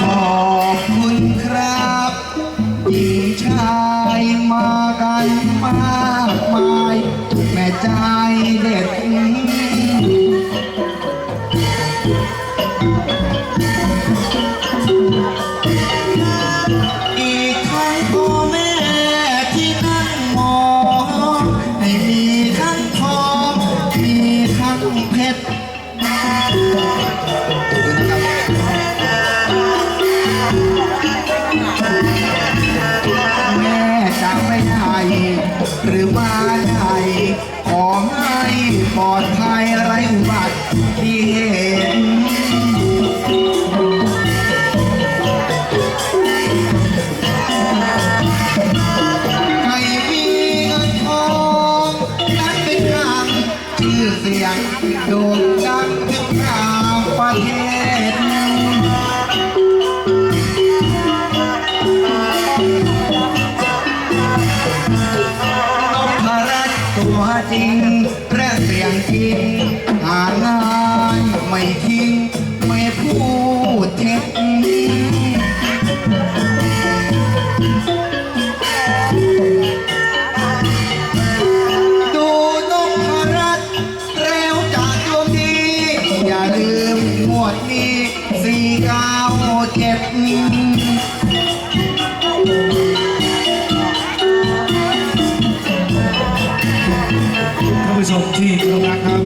ขอบุณครับหญิงชายมากันมากมายแม่ใจเด็ดอีกทั้งตัว ทั้งเพชรแม่จะไม่ได้หรือมาได้ขอให้ปลอดภัยไร้อุบัติ โด่งดังถึงราวประเทศนพรัตน์ตัวจริงและเสียงจริงหาง่ายไม่ทิ้งไม่พูดเท็จ สี่เก้าเจ็ดท่านผู้ชมที่เคารพรักครับ